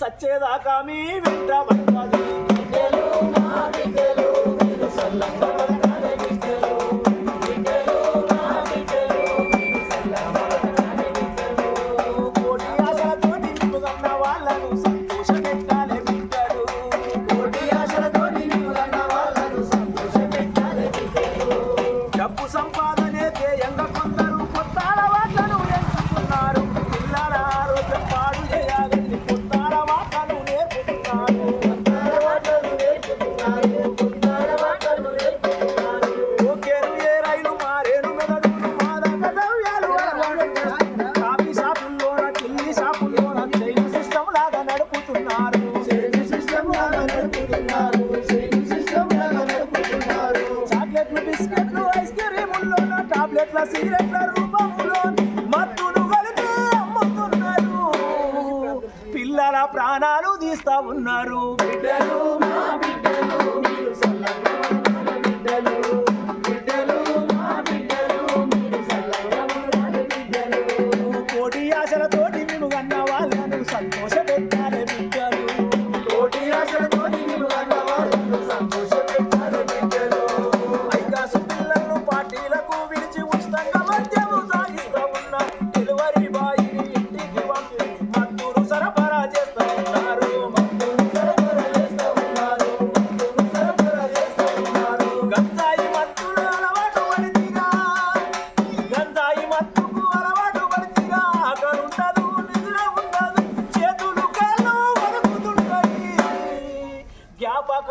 సచ్చేదాకా మీ వెంట సిగరెట్ల అమ్ముతున్నారు? పిల్లల ప్రాణాలు తీస్తా ఉన్నారు. బిడ్డలు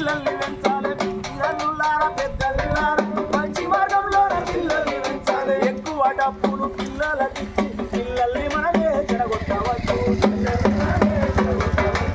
పిల్లల్ని పెంచాలి. పిల్లలార పెద్దలార మంచి మార్గంలోన పిల్లల్ని పెంచాలి. ఎక్కువ డబ్బులు పిల్లలకి